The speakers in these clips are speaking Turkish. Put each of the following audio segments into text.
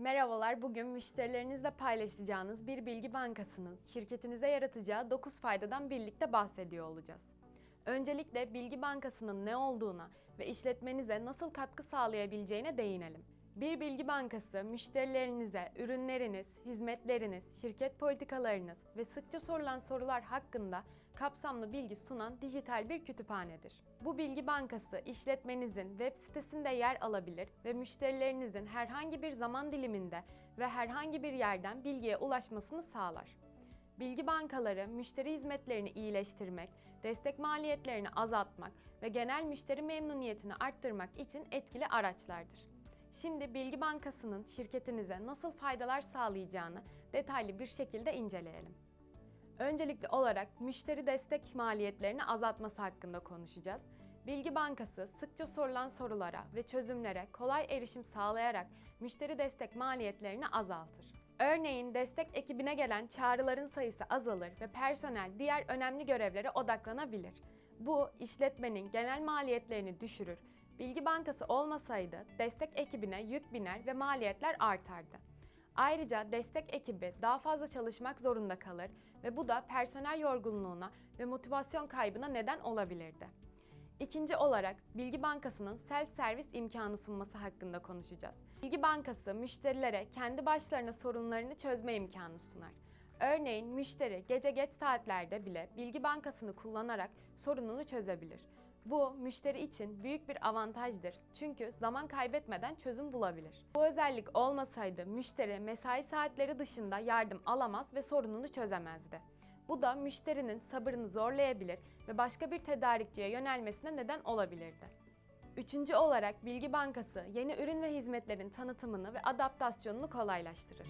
Merhabalar, bugün müşterilerinizle paylaşacağınız bir bilgi bankasının şirketinize yaratacağı 9 faydadan birlikte bahsediyor olacağız. Öncelikle bilgi bankasının ne olduğuna ve işletmenize nasıl katkı sağlayabileceğine değinelim. Bir bilgi bankası müşterilerinize ürünleriniz, hizmetleriniz, şirket politikalarınız ve sıkça sorulan sorular hakkında kapsamlı bilgi sunan dijital bir kütüphanedir. Bu bilgi bankası işletmenizin web sitesinde yer alabilir ve müşterilerinizin herhangi bir zaman diliminde ve herhangi bir yerden bilgiye ulaşmasını sağlar. Bilgi bankaları müşteri hizmetlerini iyileştirmek, destek maliyetlerini azaltmak ve genel müşteri memnuniyetini arttırmak için etkili araçlardır. Şimdi Bilgi Bankası'nın şirketinize nasıl faydalar sağlayacağını detaylı bir şekilde inceleyelim. Öncelikli olarak müşteri destek maliyetlerini azaltması hakkında konuşacağız. Bilgi Bankası sıkça sorulan sorulara ve çözümlere kolay erişim sağlayarak müşteri destek maliyetlerini azaltır. Örneğin destek ekibine gelen çağrıların sayısı azalır ve personel diğer önemli görevlere odaklanabilir. Bu işletmenin genel maliyetlerini düşürür. Bilgi Bankası olmasaydı destek ekibine yük biner ve maliyetler artardı. Ayrıca destek ekibi daha fazla çalışmak zorunda kalır ve bu da personel yorgunluğuna ve motivasyon kaybına neden olabilirdi. İkinci olarak Bilgi Bankası'nın self-servis imkanı sunması hakkında konuşacağız. Bilgi Bankası müşterilere kendi başlarına sorunlarını çözme imkanı sunar. Örneğin müşteri gece geç saatlerde bile Bilgi Bankası'nı kullanarak sorununu çözebilir. Bu müşteri için büyük bir avantajdır çünkü zaman kaybetmeden çözüm bulabilir. Bu özellik olmasaydı müşteri mesai saatleri dışında yardım alamaz ve sorununu çözemezdi. Bu da müşterinin sabrını zorlayabilir ve başka bir tedarikçiye yönelmesine neden olabilirdi. Üçüncü olarak Bilgi Bankası yeni ürün ve hizmetlerin tanıtımını ve adaptasyonunu kolaylaştırır.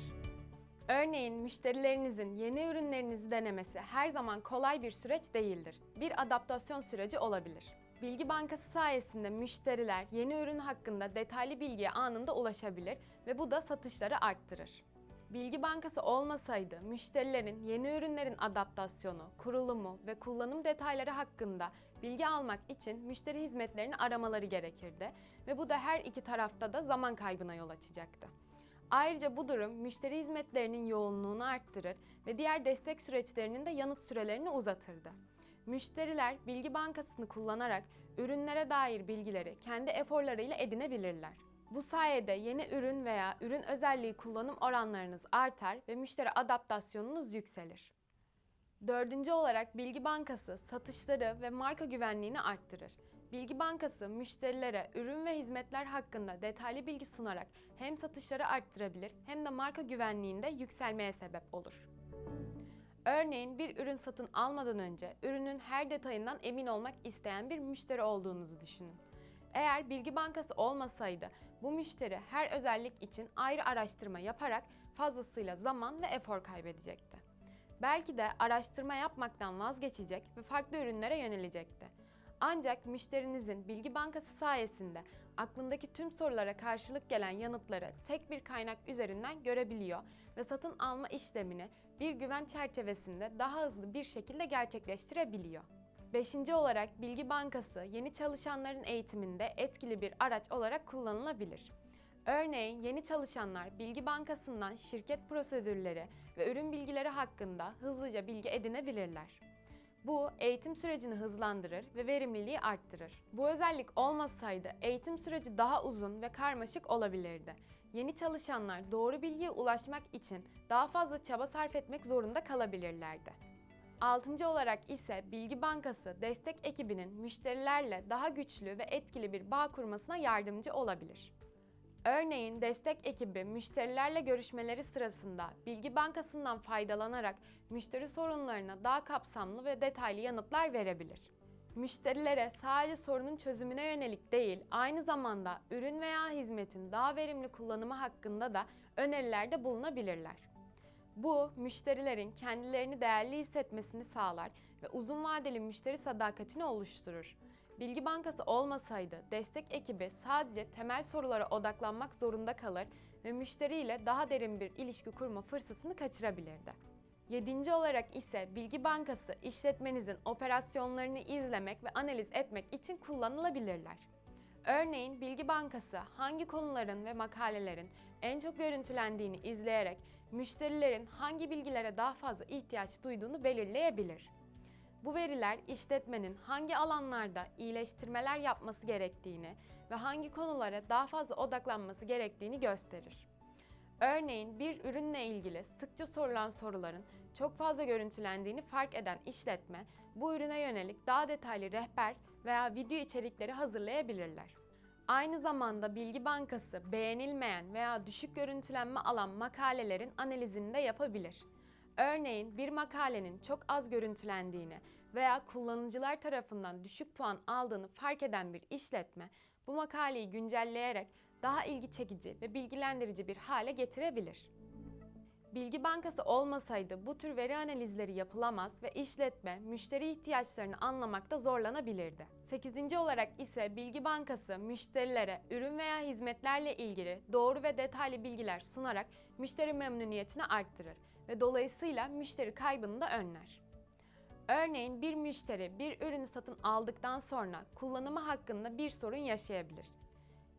Örneğin müşterilerinizin yeni ürünlerinizi denemesi her zaman kolay bir süreç değildir. Bir adaptasyon süreci olabilir. Bilgi Bankası sayesinde müşteriler yeni ürün hakkında detaylı bilgiye anında ulaşabilir ve bu da satışları arttırır. Bilgi Bankası olmasaydı müşterilerin yeni ürünlerin adaptasyonu, kurulumu ve kullanım detayları hakkında bilgi almak için müşteri hizmetlerini aramaları gerekirdi ve bu da her iki tarafta da zaman kaybına yol açacaktı. Ayrıca bu durum müşteri hizmetlerinin yoğunluğunu arttırır ve diğer destek süreçlerinin de yanıt sürelerini uzatırdı. Müşteriler Bilgi Bankası'nı kullanarak ürünlere dair bilgileri kendi eforlarıyla edinebilirler. Bu sayede yeni ürün veya ürün özelliği kullanım oranlarınız artar ve müşteri adaptasyonunuz yükselir. Dördüncü olarak Bilgi Bankası satışları ve marka güvenliğini arttırır. Bilgi Bankası müşterilere ürün ve hizmetler hakkında detaylı bilgi sunarak hem satışları arttırabilir hem de marka güvenliğinde yükselmeye sebep olur. Örneğin bir ürün satın almadan önce ürünün her detayından emin olmak isteyen bir müşteri olduğunuzu düşünün. Eğer Bilgi Bankası olmasaydı bu müşteri her özellik için ayrı araştırma yaparak fazlasıyla zaman ve efor kaybedecekti. Belki de araştırma yapmaktan vazgeçecek ve farklı ürünlere yönelecekti. Ancak müşterinizin Bilgi Bankası sayesinde aklındaki tüm sorulara karşılık gelen yanıtları tek bir kaynak üzerinden görebiliyor ve satın alma işlemini bir güven çerçevesinde daha hızlı bir şekilde gerçekleştirebiliyor. Beşinci olarak Bilgi Bankası yeni çalışanların eğitiminde etkili bir araç olarak kullanılabilir. Örneğin yeni çalışanlar Bilgi Bankası'ndan şirket prosedürleri ve ürün bilgileri hakkında hızlıca bilgi edinebilirler. Bu eğitim sürecini hızlandırır ve verimliliği arttırır. Bu özellik olmasaydı eğitim süreci daha uzun ve karmaşık olabilirdi. Yeni çalışanlar doğru bilgiye ulaşmak için daha fazla çaba sarf etmek zorunda kalabilirlerdi. Altıncı olarak ise Bilgi Bankası destek ekibinin müşterilerle daha güçlü ve etkili bir bağ kurmasına yardımcı olabilir. Örneğin destek ekibi müşterilerle görüşmeleri sırasında Bilgi Bankası'ndan faydalanarak müşteri sorunlarına daha kapsamlı ve detaylı yanıtlar verebilir. Müşterilere sadece sorunun çözümüne yönelik değil, aynı zamanda ürün veya hizmetin daha verimli kullanımı hakkında da önerilerde bulunabilirler. Bu, müşterilerin kendilerini değerli hissetmesini sağlar ve uzun vadeli müşteri sadakatini oluşturur. Bilgi Bankası olmasaydı destek ekibi sadece temel sorulara odaklanmak zorunda kalır ve müşteriyle daha derin bir ilişki kurma fırsatını kaçırabilirdi. Yedinci olarak ise Bilgi Bankası işletmenizin operasyonlarını izlemek ve analiz etmek için kullanılabilirler. Örneğin Bilgi Bankası hangi konuların ve makalelerin en çok görüntülendiğini izleyerek müşterilerin hangi bilgilere daha fazla ihtiyaç duyduğunu belirleyebilir. Bu veriler işletmenin hangi alanlarda iyileştirmeler yapması gerektiğini ve hangi konulara daha fazla odaklanması gerektiğini gösterir. Örneğin bir ürünle ilgili sıkça sorulan soruların çok fazla görüntülendiğini fark eden işletme, bu ürüne yönelik daha detaylı rehber veya video içerikleri hazırlayabilirler. Aynı zamanda Bilgi Bankası beğenilmeyen veya düşük görüntülenme alan makalelerin analizini de yapabilir. Örneğin bir makalenin çok az görüntülendiğini veya kullanıcılar tarafından düşük puan aldığını fark eden bir işletme bu makaleyi güncelleyerek daha ilgi çekici ve bilgilendirici bir hale getirebilir. Bilgi Bankası olmasaydı bu tür veri analizleri yapılamaz ve işletme müşteri ihtiyaçlarını anlamakta zorlanabilirdi. 8. olarak ise Bilgi Bankası müşterilere ürün veya hizmetlerle ilgili doğru ve detaylı bilgiler sunarak müşteri memnuniyetini arttırır ve dolayısıyla müşteri kaybını da önler. Örneğin bir müşteri bir ürünü satın aldıktan sonra kullanımı hakkında bir sorun yaşayabilir.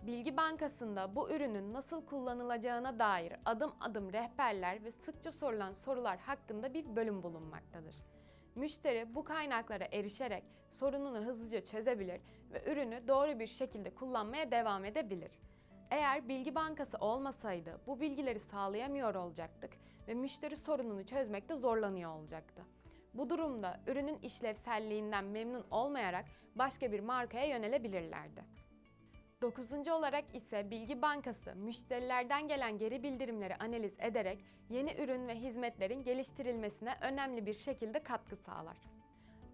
Bilgi Bankası'nda bu ürünün nasıl kullanılacağına dair adım adım rehberler ve sıkça sorulan sorular hakkında bir bölüm bulunmaktadır. Müşteri bu kaynaklara erişerek sorununu hızlıca çözebilir ve ürünü doğru bir şekilde kullanmaya devam edebilir. Eğer Bilgi Bankası olmasaydı bu bilgileri sağlayamıyor olacaktık ve müşteri sorununu çözmekte zorlanıyor olacaktı. Bu durumda ürünün işlevselliğinden memnun olmayarak başka bir markaya yönelebilirlerdi. Dokuzuncu olarak ise Bilgi Bankası müşterilerden gelen geri bildirimleri analiz ederek yeni ürün ve hizmetlerin geliştirilmesine önemli bir şekilde katkı sağlar.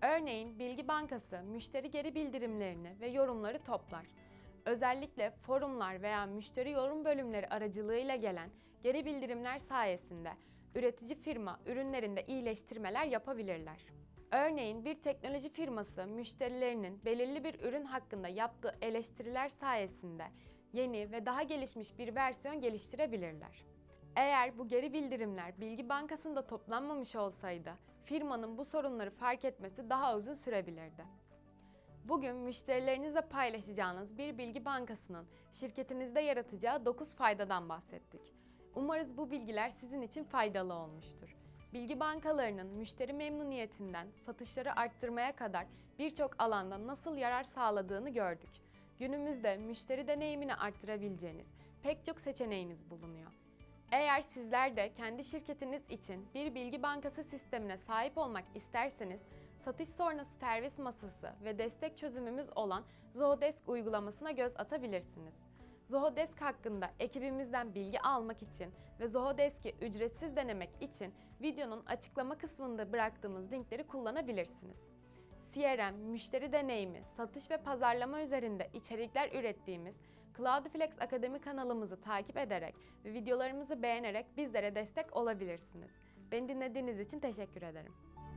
Örneğin Bilgi Bankası müşteri geri bildirimlerini ve yorumları toplar. Özellikle forumlar veya müşteri yorum bölümleri aracılığıyla gelen geri bildirimler sayesinde üretici firma ürünlerinde iyileştirmeler yapabilirler. Örneğin bir teknoloji firması müşterilerinin belirli bir ürün hakkında yaptığı eleştiriler sayesinde yeni ve daha gelişmiş bir versiyon geliştirebilirler. Eğer bu geri bildirimler bilgi bankasında toplanmamış olsaydı firmanın bu sorunları fark etmesi daha uzun sürebilirdi. Bugün müşterilerinizle paylaşacağınız bir bilgi bankasının şirketinizde yaratacağı 9 faydadan bahsettik. Umarız bu bilgiler sizin için faydalı olmuştur. Bilgi bankalarının müşteri memnuniyetinden satışları arttırmaya kadar birçok alanda nasıl yarar sağladığını gördük. Günümüzde müşteri deneyimini arttırabileceğiniz pek çok seçeneğiniz bulunuyor. Eğer sizler de kendi şirketiniz için bir bilgi bankası sistemine sahip olmak isterseniz, satış sonrası servis masası ve destek çözümümüz olan Zohodesk uygulamasına göz atabilirsiniz. Zohodesk hakkında ekibimizden bilgi almak için ve Zohodesk'i ücretsiz denemek için videonun açıklama kısmında bıraktığımız linkleri kullanabilirsiniz. CRM, müşteri deneyimi, satış ve pazarlama üzerinde içerikler ürettiğimiz Cloudflex Akademi kanalımızı takip ederek ve videolarımızı beğenerek bizlere destek olabilirsiniz. Beni dinlediğiniz için teşekkür ederim.